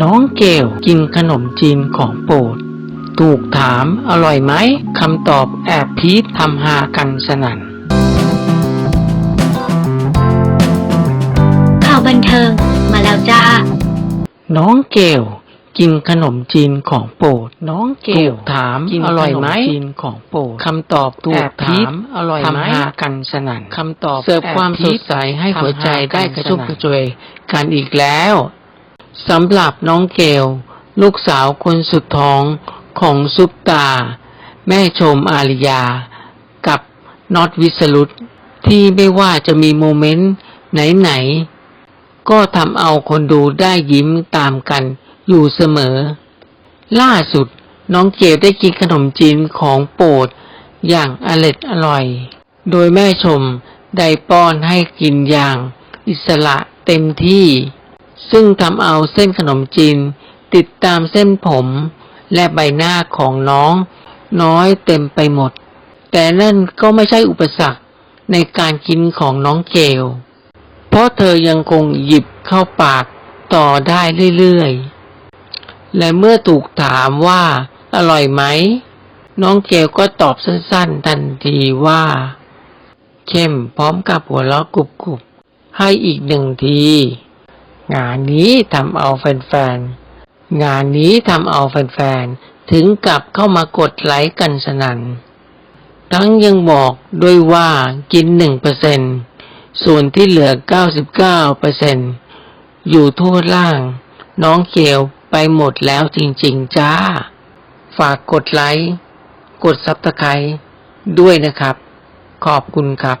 น้องเกลกินขนมจีนของโปรด ถูกถามอร่อยไหมคำตอบแอบพีททำหากันสนั่น ข่าวบันเทิงมาแล้วจ้า น้องเกลกินขนมจีนของโปรด น้องเกลถามอร่อยไหมจีนของโปรดคำตอบถูกถามอร่อยไหมทำหากันสนั่นคำตอบเสิร์ฟความสดใสให้หัวใจได้กระชุ่มกระชวยกันอีกแล้ว สำหรับน้องเกล ลูกสาวคนสุดท้องของซุปตา แม่ชมอาริยา กับน็อตวิสรุตที่ไม่ว่าจะมีโมเมนต์ไหน ๆ ก็ทำเอาคนดูได้ยิ้มตามกันอยู่เสมอ ล่าสุดน้องเกลได้กินขนมจีนของโปรดอย่างอร็ดอร่อย โดยแม่ชมได้ป้อนให้กินอย่างอิสระเต็มที่ ซึ่งทำเอาเส้นขนมจีนติดตามเส้นผม และใบหน้าของน้อง น้อยเต็มไปหมด แต่นั่นก็ไม่ใช่อุปสรรคในการกินของน้องเกล เพราะเธอยังคงหยิบเข้าปากต่อได้เรื่อยๆ และเมื่อถูกถามว่าอร่อยไหม น้องเกลก็ตอบสั้นๆ ทันทีว่า เข้มพร้อมกับหัวเราะกรุบๆ ให้อีกหนึ่งที งานนี้ทำเอาแฟนๆ งานนี้ทำเอาแฟนๆ ถึงกับเข้ามากดไลค์กันสนั่น ทั้งยังบอกด้วยว่ากินหนึ่งเปอร์เซ็นส่วนที่เหลือ 99เปอร์เซ็นอยู่ทั่วล่าง น้องเกลไปหมดแล้วจริงๆ จ้า ฝากกดไลค์ กดซับสไครต์ด้วยนะครับ ขอบคุณครับ